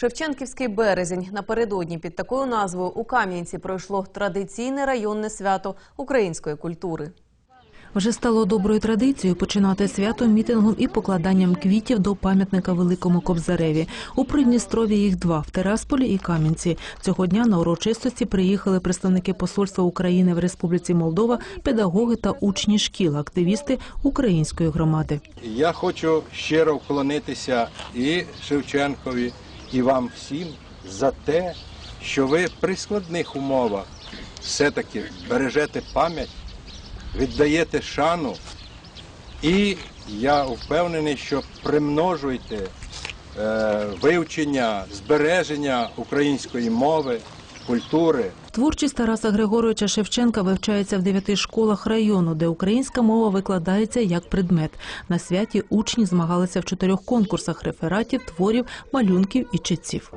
Шевченківський березень напередодні під такою назвою у Кам'янці пройшло традиційне районне свято української культури. Вже стало доброю традицією починати свято мітингом і покладанням квітів до пам'ятника Великому Кобзареві. У Придністрові їх два в Терасполі і Кам'янці. Цього дня на урочистості приїхали представники посольства України в Республіці Молдова, педагоги та учні шкіл, активісти української громади. Я хочу щиро вклонитися і Шевченкові, і вам всім за те, що ви при складних умовах все-таки бережете пам'ять, віддаєте шану, і я впевнений, що примножуєте е, вивчення, збереження української мови, культури. Творчість Тараса Григоровича Шевченка вивчається в дев'яти школах району, де українська мова викладається як предмет. На святі учні змагалися в чотирьох конкурсах рефератів, творів, малюнків і читців.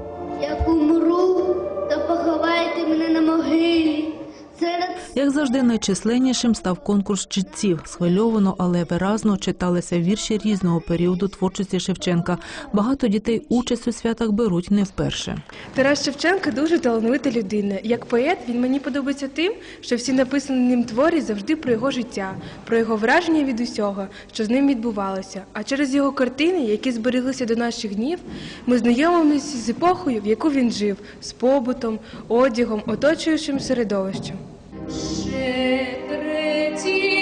Як завжди, найчисленнішим став конкурс читців. Схвильовано, але виразно читалися вірші різного періоду творчості Шевченка. Багато дітей участь у святах беруть не вперше. Тарас Шевченко дуже талановита людина. Як поет він мені подобається тим, що всі написані ним твори завжди про його життя, про його враження від усього, що з ним відбувалося. А через його картини, які збереглися до наших днів, ми знайомимося з епохою, в яку він жив, з побутом, одягом, оточуючим середовищем. Ще треті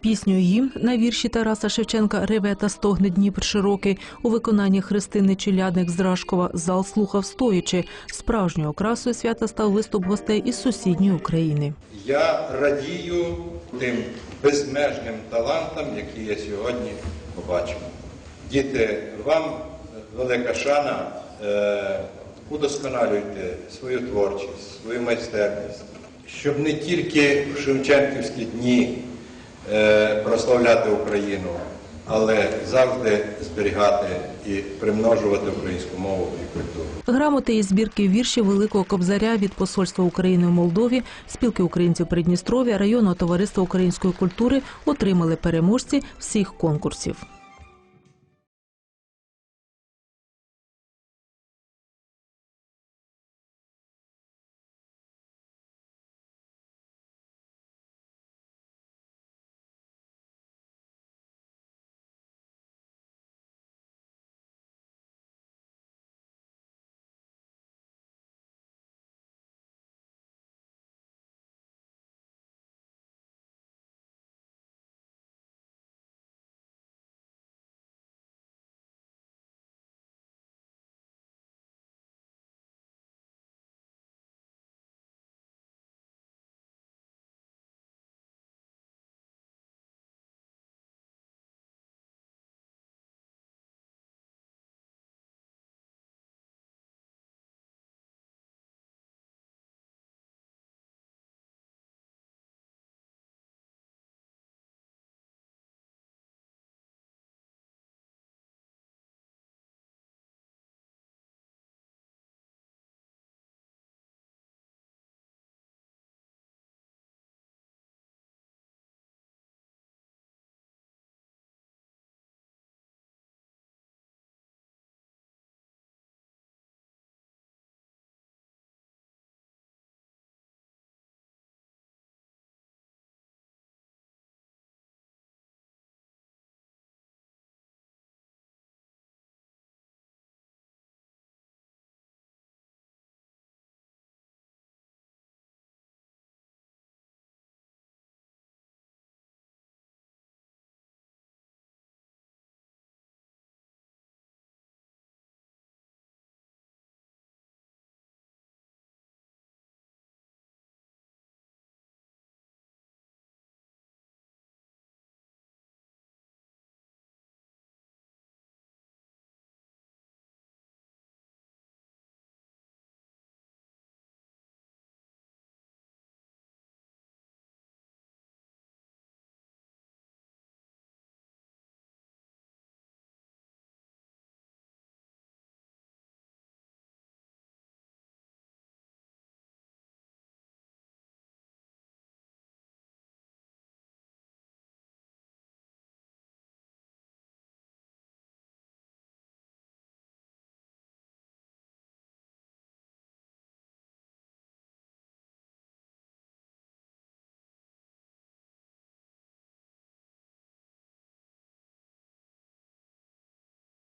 Пісню їм на вірші Тараса Шевченка Реве та стогне Дніпр широкий у виконанні Христини Челядник з Рашкова зал слухав стоячи. Справжньою окрасою свята став виступ гостей із сусідньої України. Я радію тим безмежним талантам, які я сьогодні побачив. Діти, вам велика шана, е, удосконалюйте свою творчість, свою майстерність, щоб не тільки в Шевченківські дні е, прославляти Україну, але завжди зберігати і примножувати українську мову і культуру. Грамоти із збірки віршів Великого Кобзаря від Посольства України в Молдові, спілки українців Придністров'я, районного товариства української культури отримали переможці всіх конкурсів.